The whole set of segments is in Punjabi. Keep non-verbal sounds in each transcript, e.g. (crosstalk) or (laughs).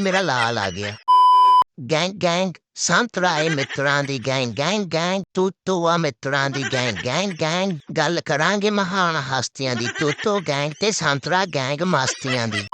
ਮੇਰਾ ਲਾਲ ਆ ਗਿਆ। ਗੈਂਗ ਗੈਂਗ ਸੰਤਰਾਏ ਮਿੱਤਰਾਂ ਦੀ ਗੈਂਗ ਗੈਂਗ ਗੈਂਗ ਤੂਤੂਆ ਮਿੱਤਰਾਂ ਦੀ ਗੈਂਗ ਗੈਂਗ ਗੈਂਗ। ਗੱਲ ਕਰਾਂਗੇ ਮਹਾਨ ਹਸਤੀਆਂ ਦੀ, ਤੂਤੋ ਗੈਂਗ ਤੇ ਸੰਤਰਾ ਗੈਂਗ ਮਸਤੀਆਂ ਦੀ।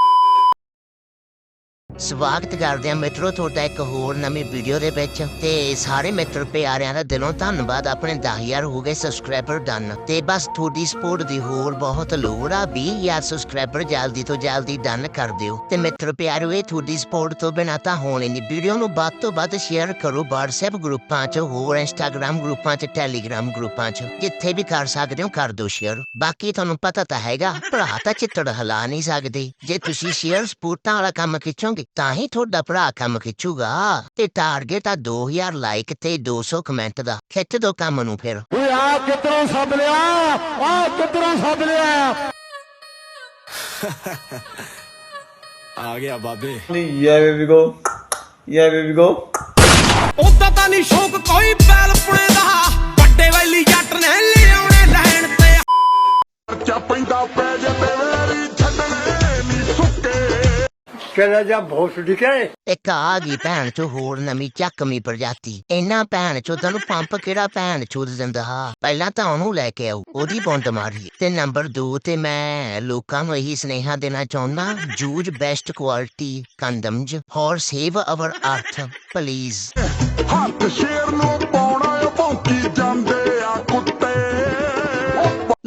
ਸਵਾਗਤ ਕਰਦੇ ਹਾਂ ਮਿੱਤਰੋ, ਤੁਹਾਡਾ ਇੱਕ ਹੋਰ ਨਵੀਂ ਵੀਡੀਓ ਦੇ ਵਿੱਚ। ਤੇ ਸਾਰੇ ਮਿੱਤਰ ਪਿਆਰਿਆਂ ਦਾ ਦਿਲੋਂ ਧੰਨਵਾਦ, ਆਪਣੇ 10000 ਹੋ ਗਏ ਸਬਸਕ੍ਰਾਈਬਰ ਡਨ ਤੇ ਬਸ ਤੁਹਾਡੀ ਸਪੋਰਟ ਦੀ ਹੋਰ ਬਹੁਤ ਲੋੜ ਆ 20000 ਸਬਸਕ੍ਰਾਈਬਰ ਜਲਦੀ ਤੋਂ ਜਲਦੀ ਡਨ ਕਰ ਦਿਓ। ਤੇ ਮਿੱਤਰ ਪਿਆਰਿਓ ਇਹ ਤੁਹਾਡੀ ਸਪੋਰਟ ਤੋਂ ਬਿਨਾਂ ਤਾਂ ਹੋਣੀ ਨਹੀਂ। ਵੀਡੀਓ ਨੂੰ ਵੱਧ ਤੋਂ ਵੱਧ ਸ਼ੇਅਰ ਕਰੋ WhatsApp ਗਰੁੱਪਾਂ 'ਚ, ਹੋਰ Instagram ਗਰੁੱਪਾਂ 'ਚ, Telegram ਗਰੁੱਪਾਂ 'ਚ। ਜਿੱਥੇ ਵੀ ਕਰ ਸਕਦੇ ਹੋ, ਕਰ ਦਿਓ ਸ਼ੇਅਰ ਬਾਕੀ ਤੁਹਾਨੂੰ ਪਤਾ ਤਾਂ ਹੈਗਾ, ਭਰਾ ਤਾਂ ਚਿੱਤੜ ਹਿਲਾ ਨਹੀਂ ਸਕਦੇ। ਜੇ ਤੁਸੀਂ ਸ਼ੇਅਰ ਸਪੋਰਟਾਂ ਵਾਲਾ ਕੰਮ ਖਿੱਚੋਗੇ ਤਾਂ ਹੀ ਤੁਹਾਡਾ ਭਰਾ ਕੰਮ ਖਿੱਚੂਗਾ। ਤੇ ਟਾਰਗੇਟ ਆ 2000 ਲਾਈਕ ਤੇ 200 ਕਮੈਂਟ ਦਾ। ਖਿੱਚ ਦੋ ਕੰਮ ਨੂੰ ਫਿਰ। ਓਏ ਆ ਕਿੱਧਰੋਂ ਸੱਦ ਲਿਆ? ਆ ਕਿੱਧਰੋਂ ਸੱਦ ਲਿਆ? ਆ ਗਿਆ ਬਾਬੇ। Yeah, baby, go. Yeah, baby, go. ਉਦਾਂ ਤਾਂ ਨਹੀਂ ਸ਼ੌਕ ਕੋਈ ਬੈਲ ਪੁਣੇ ਦਾ। ਕਿਹੜਾ ਜਾਂ ਭੋਸ ਡਿਕੇ ਇੱਕ ਆ ਗਈ ਭੈਣ ਚੋ ਹੋਰ ਨਵੀਂ ਚੱਕਵੀਂ ਪ੍ਰਜਾਤੀ। ਇਹਨਾਂ ਭੈਣ ਚੋ ਤੈਨੂੰ ਪੰਪ ਕਿਹੜਾ ਭੈਣ ਚੋਦ ਦਿੰਦਾ? ਹਾਂ ਪਹਿਲਾਂ ਤਾਂ ਉਹਨੂੰ ਲੈ ਕੇ ਆਉ ਉਹਦੀ ਬੌਂਡ ਮਾਰੀ। ਤੇ ਨੰਬਰ 2 ਤੇ ਮੈਂ ਲੋਕਾਂ ਨੂੰ ਇਹੀ ਸੁਨੇਹਾ ਦੇਣਾ ਚਾਹੁੰਦਾ ਜੂਜ ਬੈਸਟ ਕੁਆਲਿਟੀ ਕੰਡਮਜ ਹੋਰ ਸੇਵ ਅਵਰ ਅਰਥ ਪਲੀਜ਼ ਹੱਥ ਸ਼ੇਰ ਨੂੰ ਪਾਉਣਾ ਭੌਂਕੀ।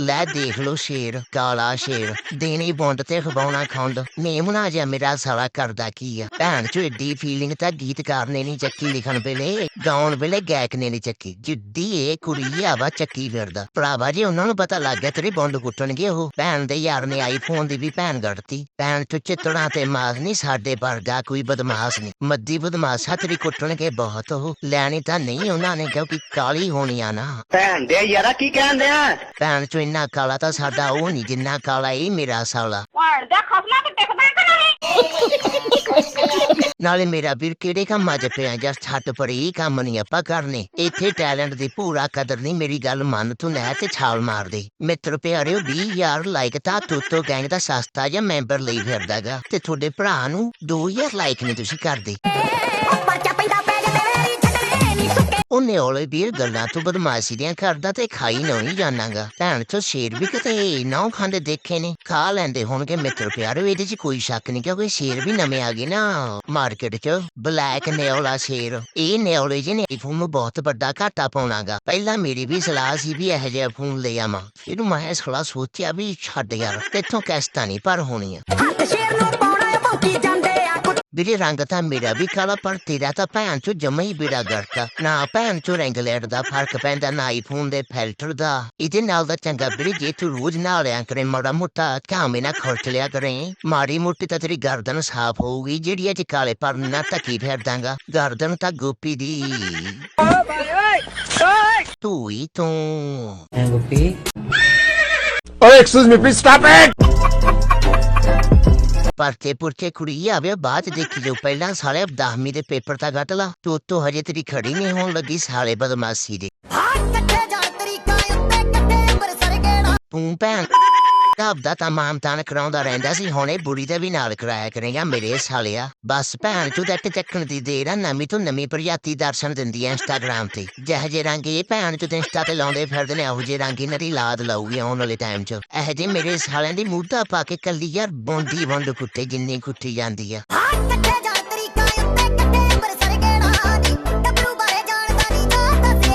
ਲੈ ਦੇਖ ਲੋ ਸ਼ੇਰ ਕਾਲਾ ਸ਼ੇਰ ਦੇਣੀ ਬੌਂਡ ਤੇ ਖਵਾਉਣਾ ਖੰਡ ਮੇਮਣਾ ਜਿਹਾ ਮੇਰਾ ਸਾਲਾ ਕਰਦਾ ਕੀ ਆ? ਭੈਣ ਚੋ ਏਡੀ ਫੀਲਿੰਗ ਤਾਂ ਗੀਤਕਾਰ ਨੇ ਨਹੀਂ ਚੱਕੀ ਲਿਖਣ ਵੇਲੇ ਗਾਉਣ ਵੇਲੇ ਗਾਇਕ ਨੇ ਨਹੀਂ ਚੱਕੀ। ਜਿੱਡੀ ਇਹ ਕੁੜੀ ਆ ਵਾ ਚੱਕੀ ਫਿਰਦਾ। ਭਰਾਵਾ ਜੀ ਉਹਨਾਂ ਨੂੰ ਪਤਾ ਲੱਗ ਗਿਆ ਤੇਰੀ ਬੌਂਡ ਕੁੱਟਣਗੇ ਉਹ। ਭੈਣ ਦੇ ਯਾਰ ਨੇ ਆਈਫੋਨ ਦੀ ਵੀ ਭੈਣ ਗੜਤੀ ਭੈਣ ਚੋ ਚਿੱਤੜਾ ਤੇ ਮਾਸ ਨਹੀਂ ਸਾਡੇ ਵਰਗਾ ਕੋਈ ਬਦਮਾਸ਼ ਨਹੀਂ ਮੱਦੀ ਬਦਮਾਸ਼ ਤੇਰੀ ਕੁੱਟਣਗੇ ਬਹੁਤ ਉਹ। ਲੈਣੀ ਤਾਂ ਨਹੀਂ ਉਹਨਾਂ ਨੇ ਕਿਉਂਕਿ ਕਾਲੀ ਹੋਣੀ ਆ ਨਾ। ਭੈਣ ਦੇ ਯਾਰਾ ਕੀ ਕਹਿੰਦੇ ਆ ਭੈਣ ਚੋ ਇੰਨਾ ਕਾਲਾ ਤਾਂ ਸਾਡਾ ਉਹ ਨਹੀਂ ਜਿੰਨਾ ਕਾਲਾ ਇਹ ਮੇਰਾ ਸਾਲਾ। ਭੜ ਦਾ ਖਸਲਾ ਤੇ ਟਿਕਦਾ ਕਿ ਨਹੀਂ ਨਾਲੇ ਮੇਰਾ ਵੀਰ ਕਿਹੜੇ ਕੰਮਾਂ 'ਚ ਪਿਆ ਜਾਂ ਛੱਟ ਪੜੀ ਕੰਮ ਨਹੀਂ ਆਪਾਂ ਕਰਨੇ। ਇੱਥੇ ਟੈਲੈਂਟ ਦੀ ਪੂਰਾ ਕਦਰ ਨਹੀਂ ਮੇਰੀ ਗੱਲ ਮੰਨ ਤੂੰ ਲੈ ਤੇ ਛਾਲ ਮਾਰ ਦੇ। ਮਿੱਤਰ ਪਿਆਰਿਓ 20000 ਲਾਈਕ ਤਾਂ ਤੁੱਤੋ ਗੈਂਗ ਦਾ ਸਸਤਾ ਜਾਂ ਮੈਂਬਰ ਲਈ ਫਿਰਦਾਗਾ। ਤੇ ਤੁਹਾਡੇ ਭਰਾ ਨੂੰ 2000 ਲਾਈਕ ਨਹੀਂ ਤੁਸੀਂ ਕਰਦੇ। ਨਹੀਂ ਸੁੱਕੇ ਉਹਨੇ ਔਲੇ ਗੱਲਾਂ ਤੋਂ ਬਦਮਾਸ਼ੀ ਦੀਆਂ ਕਰਦਾ ਤੇ ਖਾਈ ਨਹੀਂ ਜਾਣਾਗਾ। ਭੈਣ ਚੋ ਸ਼ੇਰ ਵੀ ਕਿਤੇ ਨੌ ਖਾਂਦੇ ਦੇਖੇ ਨੇ। ਖਾ ਲੈਂਦੇ ਹੋਣਗੇ ਮਿੱਤਰ ਪਿਆਰੋ, ਇਹਦੇ 'ਚ ਕੋਈ ਸ਼ੱਕ ਨਹੀਂ ਕਿਉਂਕਿ ਸ਼ੇਰ ਵੀ ਨਵੇਂ ਆ ਗਏ ਨਾ ਮਾਰਕੀਟ 'ਚ। ਬਲੈਕ ਨੇਓਲਾ ਸ਼ੇਰ, ਇਹ ਨੇਓਲੇ ਜੀ ਨੇ, ਫੋਨ ਨੂੰ ਬਹੁਤ ਵੱਡਾ ਘਾਟਾ ਪਾਉਣਾਗਾ। ਪਹਿਲਾਂ ਮੇਰੀ ਵੀ ਸਲਾਹ ਸੀ ਵੀ ਇਹੋ ਜਿਹਾ ਫੋਨ ਲੈ ਆਵਾਂ। ਫਿਰ ਮੈਂ ਸਲਾਹ ਸੋਚਿਆ ਵੀ ਛੱਡ ਯਾਰ, ਤੇਥੋਂ ਕਿਸ਼ਤਾਂ ਨਹੀਂ ਪਰ ਹੋਣੀਆਂ। ਹੱਥ ਸ਼ੇਰ ਨੂੰ ਪਾਉਣਾ ਏ ਭੌਂਕੀ ਜਾਂਦੇ ਵੀਰੇ ਰੰਗ ਤਾਂ ਮੇਰਾ ਵੀ ਕਾਲਾ ਪਰ ਤੇਰਾ ਤਾਂ ਭੈਣ ਚੋ ਜਮਾ ਹੀ ਬੇੜਾ ਗਰਕਾ ਨਾ ਭੈਣ ਚੋ ਰੰਗ ਲੈਟ ਦਾ ਫ਼ਰਕ ਪੈਂਦਾ ਨਾ ਆਈਫੋਨ ਦੇ ਫਿਲਟਰ ਦਾ ਇਹਦੇ ਨਾਲ ਦਾ ਚੰਗਾ ਵੀਰੇ ਜੇ ਤੂੰ ਰੋਜ਼ ਨਾ ਲਿਆ ਕਰੇ ਮਾੜਾ ਮੋਟਾ ਕਾਮੇ ਨਾ ਖਰਚ ਲਿਆ ਕਰੇ ਮਾੜੀ ਮੋਟੀ ਤਾਂ ਤੇਰੀ ਗਰਦਨ ਸਾਫ਼ ਹੋਊਗੀ ਜਿਹੜੀ ਅੱਜ ਕਾਲੇ ਪਰ ਨਾ ਧੱਕੀ ਫੇਰਦਾਂਗਾ ਗਰਦਨ ਤਾਂ ਗੋਪੀ ਪਰਚੇ ਪੁਰਚੇ ਕੁੜੀ ਆਵੇ ਬਾਅਦ ਦੇਖੀ ਜੋ ਪਹਿਲਾਂ ਸਾਲੇ 10ਵੀਂ ਦੇ ਪੇਪਰ ਤਾਂ ਕੱਟ ਲਾ। ਤੂੰ ਉੱਤੋਂ ਹਜੇ ਤੇਰੀ ਖੜੀ ਨਹੀਂ ਹੋਣ ਲੱਗੀ ਸਾਲੇ ਬਦਮਾਸ਼ੀ ਦੇ। ਤੂੰ ਭੈਣ ਦਾ ਤਾਂ ਮਾਮ ਤਾਨ ਕਰਾਉਂਦਾ ਰਹਿੰਦਾ ਸੀ ਹੁਣੇ ਬੁੜੀ ਦਾ ਵੀ ਨਾਲ ਕਰਾਇਆ ਕਰੇਗਾ ਮੇਰੇ ਸਾਲਿਆ ਬਸ ਭੈਣ ਚੋਂ ਤੇ ਚੱਕਣ ਦੀ ਦੇਰ ਆ ਨਵੀਂ ਤੋਂ ਨਵੀਂ ਪ੍ਰਜਾਤੀ ਦਰਸ਼ਨ ਦਿੰਦੀ ਐ ਇੰਸਟਾਗ੍ਰਾਮ ਤੇ ਜਿਹੇ ਜੇ ਰੰਗ ਇਹ ਭੈਣ ਚੋਂ ਤੇ ਇੰਸਟਾ ਤੇ ਲਾਉਂਦੇ ਫਿਰਦੇ ਨੇ ਉਹੋ ਜੇ ਰੰਗ ਇਹਨਾਂ ਦੀ ਲਾਦ ਲਾਊਗੀ ਆਉਣ ਵਾਲੇ ਟਾਈਮ 'ਚ ਇਹ ਜੇ ਮੇਰੇ ਸਾਲਿਆਂ ਦੀ ਮੂਧਾ ਪਾ ਕੇ ਕੱਲੀ ਯਾਰ ਬੌਂਦੀ ਵੰਡ ਕੁੱਤੇ ਜਿੰਨੀ ਕੁੱਟੀ ਜਾਂਦੀ ਆ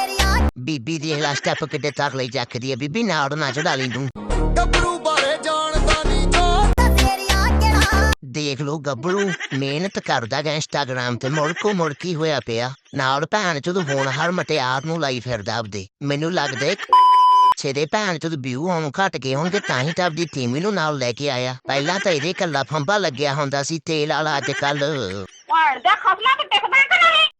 ਬਾਰੇ ਬੀਬੀ ਦੀ ਹਲਾ ਸਟੈਪ ਕਿੱਡੇ ਤੱਕ ਲਈ ਚੱਕਦੀ ਆ ਬੀਬੀ ਨਾਲ ਨਾ ਚੜਾ ਲਈ ਤੂੰ ਗੱਭਰੂ ਦੇਖ ਲੋ ਗੱਭਰੂ, ਮਿਹਨਤ ਕਰਦਾ ਗਾ ਇੰਸਟਾਗ੍ਰਾਮ ਤੇ, ਮੁੜਕੋ ਮੁੜਕੀ ਹੋਇਆ ਪਿਆ। ਨਾਲ ਭੈਣ ਚੋਦ ਹੁਣ ਹਰ ਮਟਿਆਰ ਨੂੰ ਲਾਈ ਫਿਰਦਾ ਆਪਦੇ। ਮੈਨੂੰ ਲੱਗਦਾ ਏ ਛੇਦੇ ਭੈਣ ਚੋਦ ਵਿਊ ਹੁਣ ਘਟ ਗਏ ਹੋਣਗੇ, ਤਾਂ ਹੀ ਤਾਂ ਆਪਦੀ ਟੀਮੀ ਨੂੰ ਨਾਲ ਲੈ ਕੇ ਆਇਆ। ਪਹਿਲਾਂ ਤਾਂ ਇਹਦੇ ਕੱਲਾ ਫੰਬਾ ਲੱਗਿਆ ਹੁੰਦਾ ਸੀ, ਤੇਲ ਵਾਲਾ ਅੱਜ ਕੱਲ ਭੜ ਦਾ ਖਸਲਾ ਤੇ ਟਿਕਦਾ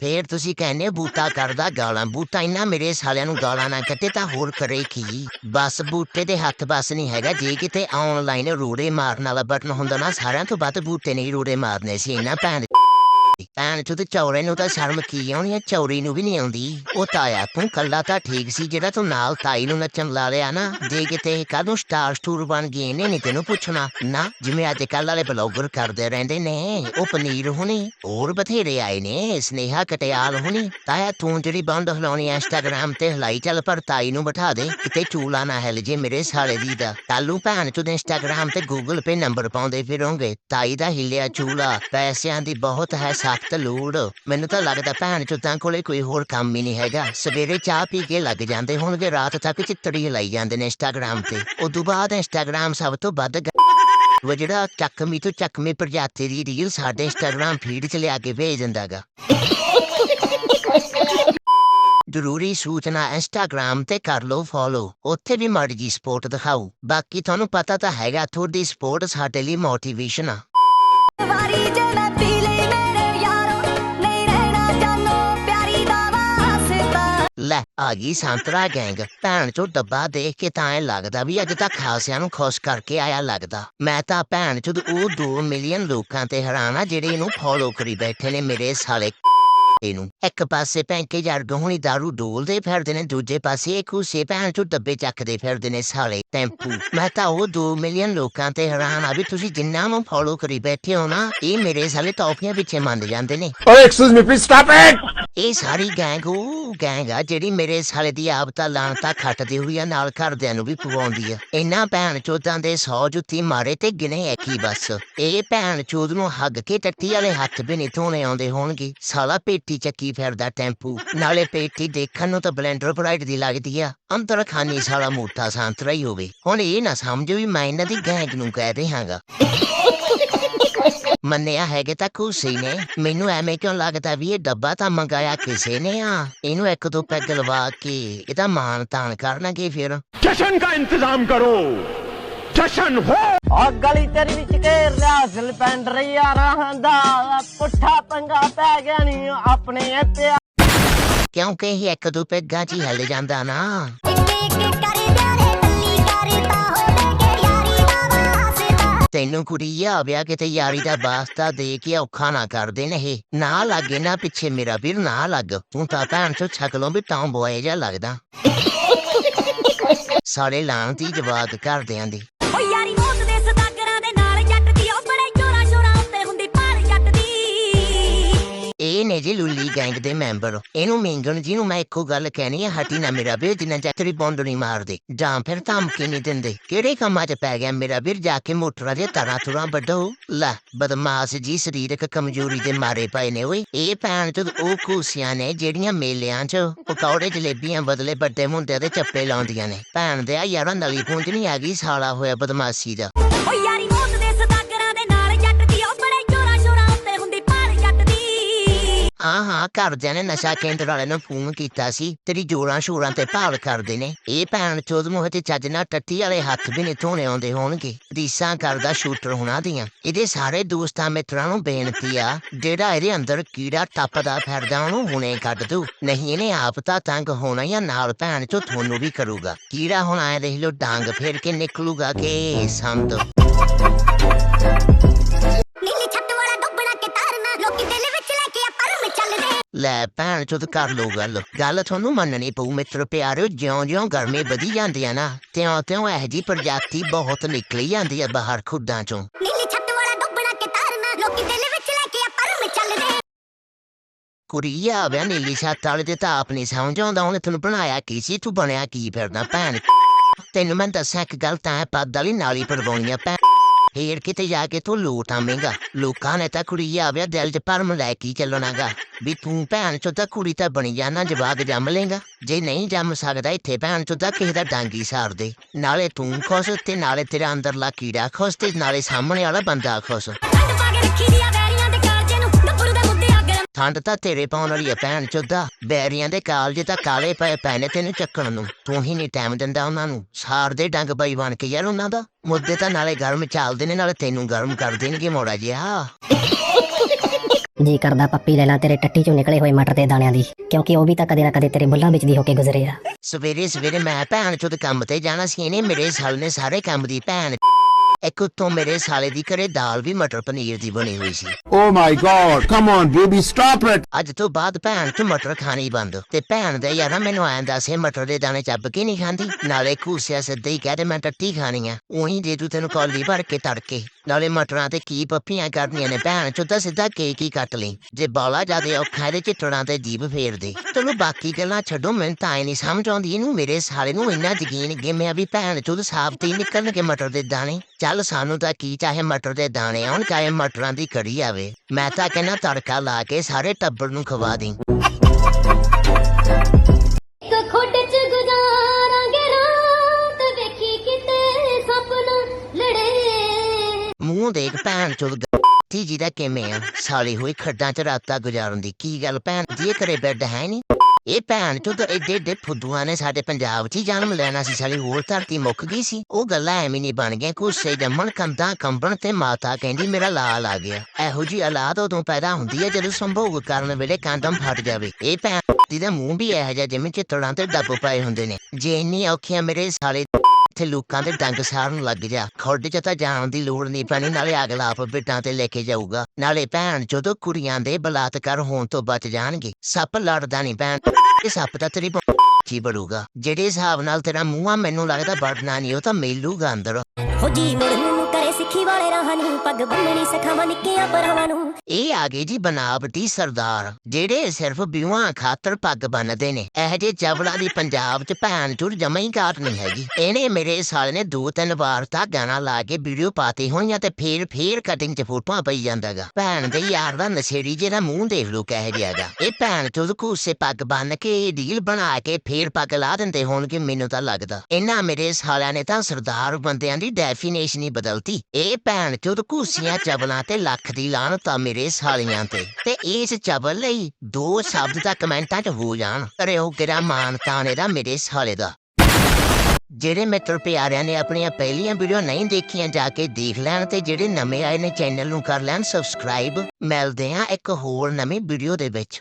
ਫੇਰ ਤੁਸੀਂ ਕਹਿੰਦੇ ਬੂਟਾ ਕਰਦਾ ਗਾਲਾਂ ਬੂਟਾ ਇੰਨਾ ਮੇਰੇ ਸਾਲਿਆਂ ਨੂੰ ਗਾਲਾਂ ਨਾ ਕੱਟੇ ਤਾਂ ਹੋਰ ਕਰੇ ਕੀ ਬਸ ਬੂਟੇ ਦੇ ਹੱਥ ਬਸ ਨਹੀਂ ਹੈਗਾ ਜੇ ਕਿਤੇ ਆਨਲਾਈਨ ਰੂੜੇ ਮਾਰਨ ਵਾਲਾ ਬਟਨ ਹੁੰਦਾ ਨਾ ਸਾਰਿਆਂ ਤੋਂ ਵੱਧ ਬੂਟੇ ਨੇ ਹੀ ਰੋੜੇ ਮਾਰਨੇ ਸੀ ਇਹਨਾਂ ਭੈਣ ਦੇ। ਭੈਣ ਚੋ ਤੇ ਚੌਰੇ ਨੂੰ ਤਾਂ ਸ਼ਰਮ ਕੀ ਆਉਣੀ ਆ? ਚੌਰੀ ਨੂੰ ਵੀ ਨਹੀਂ ਆਉਂਦੀ। ਉਹ ਤਾਇਆ ਤੂੰ ਕੱਲਾ ਤਾਂ ਠੀਕ ਸੀ, ਜਿਹੜਾ ਤੂੰ ਨਾਲ ਤਾਈ ਨੂੰ ਨੱਚਣ ਲਾ ਲਿਆ ਨਾ। ਜੇ ਕਿਤੇ ਇਹ ਕਾਹਨੂੰ ਸਟਾਰ ਸਟੂਰ ਬਣ ਗਏ ਨੇ ਨਹੀਂ ਤੈਨੂੰ ਪੁੱਛਣਾ। ਨਾ, ਜਿਵੇਂ ਅੱਜ ਕੱਲ ਵਾਲੇ ਬਲੌਗਰ ਕਰਦੇ ਰਹਿੰਦੇ ਨੇ, ਉਹ ਪਨੀਰ ਹੁਣੀ, ਹੋਰ ਬਥੇਰੇ ਆਏ ਨੇ, ਸਨੇਹਾ ਕਟਿਆਲ ਹੁਣੀ। ਤਾਇਆ ਤੂੰ ਜਿਹੜੀ ਬੰਦ ਹਲਾਉਣੀ ਇੰਸਟਾਗ੍ਰਾਮ ਤੇ, ਹਲਾਈ ਚੱਲ ਪਰ ਤਾਈ ਨੂੰ ਬਿਠਾ ਦੇ, ਕਿਤੇ ਚੂਲਾ ਨਾ ਹਿਲ ਜੇ ਮੇਰੇ ਸਾਲੇ ਦੀ ਦਾ। ਕੱਲੂ ਭੈਣ ਚੋਦ ਇੰਸਟਾਗ੍ਰਾਮ ਤੇ ਗੂਗਲ ਪੇ ਨੰਬਰ ਪਾਉਂਦੇ ਫਿਰੋਂਗੇ। ਤਾਈ ਦਾ ਹਿੱਲਿਆ ਚੂਲਾ, ਪੈਸਿਆਂ ਦੀ ਬਹੁਤ ਹੈ ਸਖਤ ਲੋੜ ਮੈਨੂੰ ਤਾਂ ਲੱਗਦਾ ਭੈਣ ਚੋਦਾਂ ਕੋਲੇ ਕੋਈ ਹੋਰ ਕੰਮ ਹੀ ਨਹੀਂ ਹੈਗਾ। ਸਵੇਰੇ ਚਾਹ ਪੀ ਕੇ ਲੱਗ ਜਾਂਦੇ ਹੋਣਗੇ, ਰਾਤ ਤੱਕ ਚਿੱਤੜੀ ਲਾਈ ਜਾਂਦੇ ਨੇ ਇੰਸਟਾਗ੍ਰਾਮ ਤੇ। ਉਦੋਂ ਬਾਅਦ ਇੰਸਟਾਗ੍ਰਾਮ ਸਭ ਤੋਂ ਵੱਧ ਉਹ ਜਿਹੜਾ ਚੱਕਮੀ ਤੋਂ ਚੱਕਮੀ ਪ੍ਰਜਾਤੀ ਦੀ ਰੀਲ ਸਾਡੇ ਇੰਸਟਾਗ੍ਰਾਮ ਫੀਡ 'ਚ ਲਿਆ ਕੇ ਭੇਜ ਦਿੰਦਾਗਾ ਜ਼ਰੂਰੀ ਸੂਚਨਾ ਇੰਸਟਾਗ੍ਰਾਮ ਤੇ ਕਰ ਲਓ ਫੋਲੋ ਉੱਥੇ ਵੀ ਮਰਜ਼ੀ ਸਪੋਰਟ ਦਿਖਾਓ। ਬਾਕੀ ਤੁਹਾਨੂੰ ਪਤਾ ਤਾਂ ਹੈਗਾ, ਤੁਹਾਡੀ ਸਪੋਰਟ ਸਾਡੇ ਲਈ ਮੋਟੀਵੇਸ਼ਨ ਆ। ਵਾਰੀ ਜੇ ਮੈਂ ਪੀ ਲਈ ਮੇਰੇ ਲੈ, ਆ ਗਈ ਸੰਤਰਾ ਗੈਂਗ। ਭੈਣ ਚੋ ਡੱਬਾ ਦੇਖ ਕੇ ਤਾਂ ਐ ਲੱਗਦਾ ਵੀ ਅੱਜ ਤਾਂ ਖਾਸਿਆਂ ਨੂੰ ਖੁਸ਼ ਕਰਕੇ ਆਇਆ ਲੱਗਦਾ। ਮੈਂ ਤਾਂ ਭੈਣ ਚੋ ਉਹ 2 ਮਿਲੀਅਨ ਲੋਕਾਂ ਤੇ ਹੈਰਾਨ ਆ ਜਿਹੜੇ ਇਹਨੂੰ ਫੋਲੋ ਕਰੀ ਬੈਠੇ ਨੇ ਮੇਰੇ ਸਾਲੇ। ਇਹਨੂੰ। ਇੱਕ ਪਾਸੇ ਪੈਂਕੇ ਜਰਗ ਹੁਣੀ ਦਾਰੂ ਡੋਲਦੇ ਫਿਰਦੇ ਨੇ ਦੂਜੇ ਪਾਸੇ ਇਹ ਖੂਸੇ ਭੈਣ ਚੋ ਡੱਬੇ ਚੱਕਦੇ ਫਿਰਦੇ ਨੇ ਸਾਲੇ ਟੈਂਪੂ। ਮੈਂ ਤਾਂ ਉਹ 2 ਮਿਲੀਅਨ ਲੋਕਾਂ ਤੇ ਹੈਰਾਨ ਆ ਵੀ ਤੁਸੀਂ ਜਿੰਨਾ ਨੂੰ ਫੋਲੋ ਕਰੀ ਬੈਠੇ ਹੋ ਨਾ ਇਹ ਮੇਰੇ ਸਾਲੇ ਟੌਫੀਆਂ ਪਿੱਛੇ ਮੰਨ ਜਾਂਦੇ ਨੇ। ਓਏ excuse me please stop it ਇਹ ਸਾਰੀ ਗੈਂਗ ਉਹ ਗੈਂਗ ਆ ਜਿਹੜੀ ਮੇਰੇ ਸਾਲੇ ਦੀ ਆਪਤਾ ਲਾਣਤਾ ਖੱਟਦੀ ਹੋਈ ਆ ਨਾਲ ਘਰਦਿਆਂ ਨੂੰ ਵੀ ਪਵਾਉਂਦੀ ਆ। ਇਹਨਾਂ ਭੈਣ ਚੋਦਾਂ ਦੇ 100 ਜੁੱਤੀ ਮਾਰੇ ਤੇ ਗਿਣੇ ਇੱਕ ਹੀ ਬਸ। ਇਹ ਭੈਣ ਚੋਦ ਨੂੰ ਹੱਗ ਕੇ ਟੱਟੀ ਵਾਲੇ ਹੱਥ ਵੀ ਨਹੀਂ ਧੋਣੇ ਆਉਂਦੇ ਹੋਣਗੇ। ਸਾਲਾ ਪੇਟੀ ਪੇਟੀ ਚੱਕੀ ਫਿਰਦਾ ਟੈਂਪੂ? ਨਾਲੇ ਪੇਟੀ ਦੇਖਣ ਨੂੰ ਤਾਂ ਬਲੈਂਡਰ ਬ੍ਰਾਈਟ ਦੀ ਲੱਗਦੀ ਆ। ਅੰਦਰ ਖਾਨੀ ਸਾਲਾ ਮੋਟਾ ਸੰਤਰਾ ਹੀ ਹੋਵੇ। ਹੁਣ ਇਹ ਨਾ ਸਮਝੋ ਵੀ ਮੈਂ ਇਹਨਾਂ ਦੀ ਗੈਂਗ ਨੂੰ ਕਹਿ ਰਿਹਾਗਾ ਮੰਨਿਆ ਹੈਗੇ ਤਾਂ ਖੁਸ਼ੀ ਨੇ। ਮੈਨੂੰ ਐਵੇਂ ਕਿਉਂ ਲੱਗਦਾ ਵੀ ਇਹ ਡੱਬਾ ਤਾਂ ਮੰਗਾਇਆ ਕਿਸੇ ਨੇ ਆ? ਇਹਨੂੰ ਇੱਕ ਦੋ ਪੈਗ ਲਵਾ ਕੇ ਇਹਦਾ ਮਾਨ ਤਾਨ ਕਰਨਗੇ ਫਿਰ। ਜਸ਼ਨ ਦਾ ਇੰਤਜ਼ਾਮ ਕਰੋ। ਜਸ਼ਨ ਹੋ! ਆ ਗਲੀ ਤੇਰੀ ਵਿੱਚ ਘੇਰ ਲਿਆ ਸਲਪੈਂਡਰ ਯਾਰਾਂ ਦਾ। ਪੁੱਠਾ ਪੰਗਾ ਪੈ ਗਿਆ ਨਹੀਂ ਆਪਣੇ ਇੱਥੇ ਕਿਉਂਕਿ ਇਹ ਇੱਕ ਦੋ ਪੈਗਾਂ 'ਚ ਹੀ ਹੱਲ ਜਾਂਦਾ ਨਾ। ਤੈਨੂੰ ਕੁੜੀ ਆ ਵਿਆਹ ਕਿਤੇ ਯਾਰੀ ਦਾ ਵਾਸਤਾ ਦੇ ਕੇ ਔਖਾ ਨਾ ਕਰਦੇ ਨੇ ਇਹ। ਨਾ ਲੱਗੇ ਨਾ ਪਿੱਛੇ ਮੇਰਾ ਵੀਰ ਨਾ ਲੱਗ। ਤੂੰ ਤਾਂ ਭੈਣ ਚੋ ਛਕਲੋਂ ਵੀ ਟਾਂ ਬੋਏ ਜਿਹਾ ਲੱਗਦਾ। (laughs) ਸਾਰੇ ਲਾਂਤੀ ਜਵਾਬ ਕਰਦਿਆਂ ਦੀ। ਇਹ ਨੇ ਜੀ ਲੁੱਲੀ ਗੈਂਗ ਦੇ ਮੈਂਬਰ ਇਹਨੂੰ ਮਿੰਗਣ ਜੀ ਨੂੰ ਮੈਂ ਇੱਕੋ ਗੱਲ ਕਹਿਣੀ ਹੈ ਹਟੀ ਨਾ ਮੇਰਾ ਵੀਰ ਜਿੰਨਾ ਚਿਰ ਤੇਰੀ ਬੌਂਡ ਨਹੀਂ ਮਾਰਦੇ ਜਾਂ ਫਿਰ ਧਮਕੀ ਨਹੀਂ ਦਿੰਦੇ ਕਿਹੜੇ ਕੰਮਾਂ 'ਚ ਪੈ ਗਿਆ ਮੇਰਾ ਵੀਰ ਜਾ ਕੇ ਮੋਟਰਾਂ ਦੇ ਤਾਰਾਂ ਤੁਰਾਂ ਵੱਢੋ ਲੈ ਬਦਮਾਸ਼ ਜੀ ਸਰੀਰਕ ਕਮਜ਼ੋਰੀ ਦੇ ਮਾਰੇ ਪਏ ਨੇ ਓਏ ਇਹ ਭੈਣ ਚੋਦ ਉਹ ਖੂਸੀਆਂ ਨੇ ਜਿਹੜੀਆਂ ਮੇਲਿਆਂ 'ਚ ਪਕੌੜੇ ਜਲੇਬੀਆਂ ਬਦਲੇ ਵੱਡੇ ਮੁੰਡਿਆਂ ਦੇ ਚੱਪੇ ਲਾਉਂਦੀਆਂ ਨੇ ਭੈਣ ਦੇ ਆ ਯਾਰਾਂ ਨਲੀ ਪੂੰਝ ਨਹੀਂ ਆ ਗਈ ਸਾਲਾ ਹੋਇਆ ਬਦਮਾਸ਼ੀ ਦਾ ਹਾਂ ਹਾਂ ਘਰਦਿਆਂ ਨੇ ਨਸ਼ਾ ਕੇਂਦਰ ਵਾਲਿਆਂ ਨੂੰ ਫੋਨ ਕੀਤਾ ਸੀ, ਤੇਰੀ ਜੋਰਾਂ ਸ਼ੋਰਾਂ ਤੇ ਭਾਲ ਕਰਦੇ ਨੇ। ਇਹ ਭੈਣ ਚੋਦ ਮੂੰਹ ਤੇ ਚੱਜ ਨਾਲ ਟੱਟੀ ਵਾਲੇ ਹੱਥ ਵੀ ਨਹੀਂ ਧੋਣੇ ਆਉਂਦੇ ਹੋਣਗੇ। ਰੀਸਾਂ ਕਰਦਾ ਸ਼ੂਟਰ ਹੋਣਾ ਦੀਆਂ। ਇਹਦੇ ਸਾਰੇ ਦੋਸਤਾਂ ਮਿੱਤਰਾਂ ਨੂੰ ਬੇਨਤੀ ਆ, ਜਿਹੜਾ ਇਹਦੇ ਅੰਦਰ ਕੀੜਾ ਟੱਪਦਾ ਫਿਰਦਾ ਉਹਨੂੰ ਹੁਣੇ ਕੱਢ ਦੂ। ਨਹੀਂ, ਇਹਨੇ ਆਪ ਤਾਂ ਤੰਗ ਹੋਣਾ ਜਾਂ ਨਾਲ ਭੈਣ ਚੋ ਤੁਹਾਨੂੰ ਵੀ ਕਰੂਗਾ। ਕੀੜਾ ਹੁਣ ਆਏ ਦੇਖ ਲੋ ਡਾਂਗ ਫੇਰ ਕੇ ਨਿਕਲੂਗਾ ਕਿ ਸੰਤ ਲੈ ਭੈਣ ਚੋਦ ਕਰ ਲੋ ਗੱਲ। ਗੱਲ ਤੁਹਾਨੂੰ ਮੰਨਣੀ ਪਊ ਮਿੱਤਰ ਪਿਆਰਿਓ ਜਿਉਂ-ਜਿਉਂ ਗਰਮੀ ਵਧੀ ਜਾਂਦੀ ਆ ਨਾ ਤਿਉਂ-ਤਿਉਂ ਇਹ ਜੀ ਪ੍ਰਜਾਤੀ ਬਹੁਤ ਨਿਕਲੀ ਜਾਂਦੀ ਆ ਬਾਹਰ ਖੁੱਡਾਂ ਚੋਂ। ਨੀਲੀ ਛੱਤ ਵਾਲਾ ਡੁੱਬਣਾ ਕੇ ਤਾਰਨਾ ਲੋਕੀ ਦਿਲ ਵਿੱਚ ਲੈ ਕੇ ਆ ਪਰਮ ਚੱਲਦੇ। ਕੁੜੀ ਆ ਵੇ ਨੀਲੀ ਛੱਤ ਵਾਲੇ ਤੇ ਤਾਂ ਆਪ ਨਹੀਂ ਸਮਝ ਆਉਂਦਾ ਉਹਨੇ ਤੈਨੂੰ ਬਣਾਇਆ ਕੀ ਸੀ ਤੂੰ ਬਣਿਆ ਕੀ ਫਿਰਦਾ ਭੈਣ। ਤੈਨੂੰ ਮੈਂ ਦੱਸਾਂ ਇੱਕ ਗੱਲ ਤਾਂ ਹੈ ਪੱਦ ਵਾਲੀ ਨਾਲੀ ਪਰਵਾਉਣੀ ਆ ਭੈਣ। ਫੇਰ ਕਿਤੇ ਜਾ ਕੇ ਤੂੰ ਲੋਟ ਆਵੇਂਗਾ। ਲੋਕਾਂ ਨੇ ਤਾਂ ਕੁੜੀ ਆਵਿਆ, ਦਿਲ 'ਚ ਭਰਮ ਲੈ ਕੇ ਹੀ ਚੱਲਣਾਗਾ। ਵੀ ਤੂੰ ਭੈਣ ਚੋਂ ਤਾਂ ਕੁੜੀ ਤਾਂ ਬਣੀ ਜਾਣਾ ਜਵਾਕ ਜੰਮ ਲੇਗਾ ਜੇ ਨਹੀਂ ਜੰਮ ਸਕਦਾ, ਇੱਥੇ ਭੈਣ ਚੋਂ ਤਾਂ ਕਿਸੇ ਦਾ ਡਾਂਗੀ ਸਾਰ ਦੇ। ਨਾਲੇ ਤੂੰ ਖੁਸ਼ ਤੇ ਨਾਲੇ ਤੇਰਾ ਅੰਦਰਲਾ ਕੀੜਾ ਖੁਸ਼ ਤੇ ਨਾਲੇ ਸਾਹਮਣੇ ਵਾਲਾ ਬੰਦਾ ਖੁਸ਼। ਠੰਡ ਤਾਂ ਤੇਰੇ ਪਾਉਣ ਵਾਲੀ ਆ ਭੈਣ ਚੋਦਾ। ਬੈਰੀਆਂ ਦੇ ਕਾਲਜ ਤਾਂ ਕਾਲੇ ਪਏ ਪਏ ਨੇ ਤੈਨੂੰ ਚੱਕਣ ਨੂੰ। ਤੂੰ ਹੀ ਨਹੀਂ ਟਾਈਮ ਦਿੰਦਾ ਉਹਨਾਂ ਨੂੰ। ਸਾਰ ਦੇ ਡੰਗ ਬਾਈ ਬਣ ਕੇ ਯਾਰ ਉਹਨਾਂ ਦਾ। ਮੁੱਦੇ ਤਾਂ ਨਾਲੇ ਗਰਮ ਚੱਲਦੇ ਨੇ ਨਾਲੇ ਤੈਨੂੰ ਗਰਮ ਕਰ ਦੇਣਗੇ ਮੋੜਾ ਜਿਹਾ। ਜੀ ਕਰਦਾ ਪੱਪੀ ਲੈ ਲਾਂ ਤੇਰੇ ਟੱਟੀ ਚੋਂ ਨਿਕਲੇ ਹੋਏ ਮਟਰ ਦੇ ਦਾਣਿਆਂ ਦੀ। ਕਿਉਂਕਿ ਉਹ ਵੀ ਤਾਂ ਕਦੇ ਨਾ ਕਦੇ ਤੇਰੇ ਬੁੱਲਾਂ ਵਿੱਚ ਦੀ ਹੋ ਕੇ ਗੁਜ਼ਰੇ ਆ। ਸਵੇਰੇ ਸਵੇਰੇ ਮੈਂ ਭੈਣ ਚੋਦ ਕੰਮ ਤੇ ਜਾਣਾ ਸੀ ਇਹਨੇ ਮੇਰੇ ਸਾਲ ਨੇ ਸਾਰੇ ਕੰਮ ਦੀ ਭੈਣ ਇੱਕ ਉੱਤੋਂ ਮੇਰੇ ਸਾਲੇ ਦੀ ਘਰੇ ਦਾਲ ਵੀ ਮਟਰ ਪਨੀਰ ਦੀ ਬਣੀ ਹੋਈ ਸੀ। Oh my god, come on baby, stop it! ਅੱਜ ਤੋਂ ਬਾਅਦ ਭੈਣ ਤੂੰ ਮਟਰ ਖਾਣੀ ਬੰਦ ਤੇ ਭੈਣ ਦੇ ਯਾਰਾ ਮੈਨੂੰ ਆਇਆ ਦੱਸੇ ਮਟਰ ਦੇ ਦਾਣੇ ਚੱਬ ਕੇ ਨਹੀਂ ਖਾਂਦੀ? ਨਾਲੇ ਕੂਸਿਆ ਸਿੱਧੇ ਹੀ ਕਹਦੇ ਮੈਂ ਟੱਟੀ ਖਾਣੀ ਆ ਉਹੀ ਦੇ ਤੂੰ ਤੈਨੂੰ ਕੌਲੀ ਭਰ ਕੇ ਤੜਕੇ। ਨਾਲੇ ਮਟਰਾਂ ਤੇ ਕੀ ਪੱਪੀਆਂ ਕਰਨੀਆਂ ਨੇ ਭੈਣ ਚੋਂ ਤਾਂ ਸਿੱਧਾ ਕੇਕ ਹੀ ਕੱਟ ਲਈ। ਜੇ ਬਾਲਾ ਜਾਦੇ ਔਖਾ ਇਹਦੇ ਚਿੱਟੜਾਂ ਤੇ ਜੀਭ ਫੇਰ ਦੇ। ਤੈਨੂੰ ਬਾਕੀ ਗੱਲਾਂ ਛੱਡੋ ਮੈਨੂੰ ਤਾਂ ਇਹ ਨਹੀਂ ਸਮਝ ਆਉਂਦੀ ਇਹਨੂੰ ਮੇਰੇ ਸਾਲੇ ਨੂੰ ਇੰਨਾ ਯਕੀਨ ਗਿਮਿਆ ਵੀ ਭੈਣ ਚੋਂ ਸਾਫ਼ ਹੀ ਨਿਕਲਣਗੇ ਮਟਰ ਦੇ ਦਾਣੇ। ਚੱਲ ਸਾਨੂੰ ਤਾਂ ਕੀ ਚਾਹੇ ਮਟਰ ਦੇ ਦਾਣੇ ਆਉਣ ਚਾਹੇ ਮਟਰਾਂ ਦੀ ਕੜੀ ਆਵੇ। ਮੈਂ ਤਾਂ ਕਹਿੰਦਾ ਤੜਕਾ ਲਾ ਕੇ ਸਾਰੇ ਟੱਬਰ ਨੂੰ ਖਵਾ ਦੇ ਇੱਕ ਖੁੱਡ ਚ ਗੁਜ਼ਾਰਾਂਗੇ ਰਾਤ ਵੇਖੀ ਕਿਤੇ ਸੁਪਨਾ ਲੜੇ। ਮੂੰਹ ਦੇਖ ਭੈਣ ਚੋਦ ਤੀ ਜੀ ਦਾ ਕਿਵੇਂ ਆ? ਸਾਲੀ ਹੋਈ ਖੱਡਾਂ ਚ ਰਾਤਾਂ ਗੁਜ਼ਾਰਨ ਦੀ ਕੀ ਗੱਲ? ਭੈਣ ਇਹ ਘਰੇ ਬੈੱਡ ਹੈ ਨਹੀਂ ਇਹ ਭੈਣ ਚੋਦ ਏਡੇ ਏਡੇ ਫੁੱਦੂਆਂ ਨੇ ਸਾਡੇ ਪੰਜਾਬ 'ਚ ਹੀ ਜਨਮ ਲੈਣਾ ਸੀ, ਸਾਲੀ ਹੋਰ ਧਰਤੀ ਮੁੱਕ ਗਈ ਸੀ। ਉਹ ਗੱਲਾਂ ਐਵੇਂ ਨਹੀਂ ਬਣ ਗਈਆਂ ਕੁਸੇ ਜੰਮਣ ਕੰਦਾ ਕੰਬਣ ਤੇ ਮਾਤਾ ਕਹਿੰਦੀ ਮੇਰਾ ਲਾਲ ਆ ਗਿਆ। ਇਹੋ ਜੀ ਹਾਲਾਤ ਉਦੋਂ ਪੈਦਾ ਹੁੰਦੀ ਹੈ ਜਦੋਂ ਸੰਭੋਗ ਕਰਨ ਵੇਲੇ ਕੰਦਮ ਫਟ ਜਾਵੇ। ਇਹ ਭੈਣ ਦਾ ਮੂੰਹ ਵੀ ਇਹੋ ਜਿਹਾ ਜਿਵੇਂ ਚਿੱਤੜਾਂ ਤੇ ਡੱਬ ਪਏ ਹੁੰਦੇ ਨੇ। ਜੇ ਇੰਨੀ ਔਖੀਆਂ ਮੇਰੇ ਸਾਲੇ ਇੱਥੇ ਲੋਕਾਂ ਦੇ ਡੰਗ ਸਾਰਨ ਲੱਗ ਜਾ। ਖੋਡੇ ਚ ਤਾਂ ਜਾਣ ਦੀ ਲੋੜ ਨਹੀਂ ਪੈਣੀ, ਨਾਲੇ ਅਗਲਾ ਆਪ ਬਿੱਟਾਂ ਤੇ ਲੈ ਕੇ ਜਾਊਗਾ। ਨਾਲੇ ਭੈਣ, ਜਦੋਂ ਕੁੜੀਆਂ ਦੇ ਬਲਾਤਕਾਰ ਹੋਣ ਤੋਂ ਬਚ ਜਾਣਗੇ, ਸੱਪ ਲੜਦਾ ਨਹੀਂ ਭੈਣ। ਇਹ ਸੱਪ ਤਾਂ ਤੇਰੀ ਕੀ ਬੜੂਗਾ ਜਿਹੜੇ ਹਿਸਾਬ ਨਾਲ ਤੇਰਾ ਮੂੰਹ ਆ, ਮੈਨੂੰ ਲੱਗਦਾ ਬੜਨਾ ਨਹੀਂ, ਉਹ ਤਾਂ ਮੇਲੂਗਾ ਅੰਦਰ। ਹੋ ਜੀ ਮੇਰੇ ਕਰੇ ਸਿੱਖੀ ਵਾਲੇ ਰਾਹਾਂ ਨੂੰ, ਪੱਗ ਬੰਨਣੀ ਸਿਖਾਵਾਂ ਨਿੱਕੀਆਂ ਪਰਵਾਂ ਨੂੰ। ਇਹ ਆ ਗਏ ਜੀ ਬਨਾਵਟੀ ਸਰਦਾਰ, ਜਿਹੜੇ ਸਿਰਫ ਵਿਊਹਾਂ ਖਾਤਰ ਪੱਗ ਬੰਨਦੇ ਨੇ। ਇਹ ਜੇ ਜਵਲਾਂ ਦੀ ਪੰਜਾਬ 'ਚ ਭੈਣ ਚੁਰ ਜਮਾ ਹੀ ਘਾਟ ਨਹੀਂ ਹੈਗੀ। ਇਹਨੇ ਮੇਰੇ ਸਾਲ ਨੇ ਦੋ ਤਿੰਨ ਵਾਰ ਤਾਂ ਗਾਣਾ ਲਾ ਕੇ ਵੀਡੀਓ ਪਾਤੀ ਹੋਈਆਂ ਤੇ ਫੇਰ ਫੇਰ ਕਟਿੰਗ 'ਚ ਫੋਟੋਆਂ ਪਈ ਜਾਂਦਾਗਾ। ਭੈਣ ਦੇ ਯਾਰ ਦਾ ਨਸ਼ੇੜੀ ਜਿਹੜਾ ਮੂੰਹ ਦੇਖ ਲੋ ਕਹਿ ਰਿਹਾਗਾ ਇਹ ਭੈਣ ਚੁਰ ਕੂਸੇ ਪੱਗ ਬੰਨ ਕੇ ਡੀਲ ਬਣਾ ਕੇ ਫੇਰ ਪੱਗ ਲਾ ਦਿੰਦੇ ਹੋਣਗੇ, ਮੈਨੂੰ ਤਾਂ ਲੱਗਦਾ। ਇਹਨਾਂ ਮੇਰੇ ਸਾਲਿਆਂ ਨੇ ਤਾਂ ਸਰਦਾਰ ਬੰਦਿਆਂ ਦੀ ਡੈਫੀਨੇਸ਼ਨ ਹੀ ਬਦਲਤੀ ਇਹ ਭੈਣ ਚੁਰ ਕੂਸੀਆਂ ਚਬਲਾਂ ਤੇ ਲੱਖ ਦੀ ਲਾਹਨਤ ਆ ਮੇਰੇ ਸਾਲੀਆਂ ਤੇ। ਤੇ ਇਸ ਚਬਲ ਲਈ ਦੋ ਸ਼ਬਦ ਤਾਂ ਕਮੈਂਟਾਂ 'ਚ ਹੋ ਜਾਣ। ਅਰੇ ਉਹ ਕਿਹੜਾ ਮਾਨ ਤਾਨੇ ਦਾ ਮੇਰੇ ਸਾਲੇ ਦਾ। ਜਿਹੜੇ ਮਿੱਤਰ ਪਿਆਰਿਆਂ ਨੇ ਆਪਣੀਆਂ ਪਹਿਲੀਆਂ ਵੀਡੀਓ ਨਹੀਂ ਦੇਖੀਆਂ, ਜਾ ਕੇ ਦੇਖ ਲੈਣ ਤੇ ਜਿਹੜੇ ਨਵੇਂ ਆਏ ਨੇ ਚੈਨਲ ਨੂੰ ਕਰ ਲੈਣ ਸਬਸਕ੍ਰਾਈਬ ਮਿਲਦੇ ਆ ਇੱਕ ਹੋਰ ਨਵੀਂ ਵੀਡੀਓ ਦੇ ਵਿੱਚ।